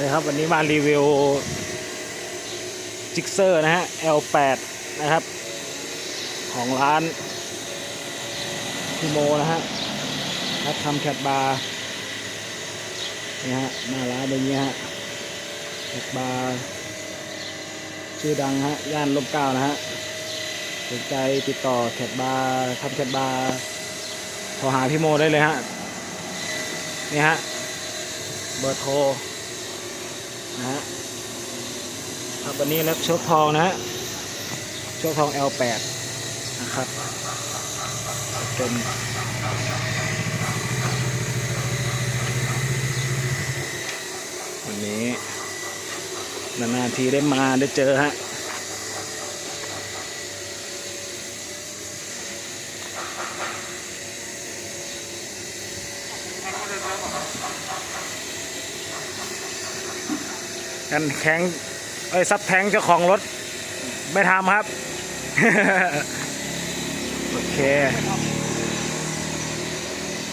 เลยครับ วันนี้มารีวิวจิกเซอร์นะฮะ L8 นะครับ ของร้านพี่โมนะฮะรับทำแคดบาร์นี่ฮะหน้าร้านเป็นอย่างนี้ฮะแคดบาร์ชื่อดังฮะ ย่านลมเก้านะฮะสนใจติดต่อแคดบาร์ทำแคดบาร์โทรหาพี่โมได้เลยฮะ นี่ฮะ เบอร์โทร นะฮะครับวันนี้รับโชคทองนะฮะโชคทอง L8 นะครับจนวันนี้นานๆทีได้มาได้เจอฮะ กันแข็งเอ้ยซับแทงเจ้าของรถ ไม่ทำครับ โอเค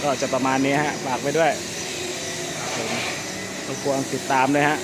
ก็จะประมาณนี้ฮะ ฝากไปด้วยรบกวนติดตามเลยฮะ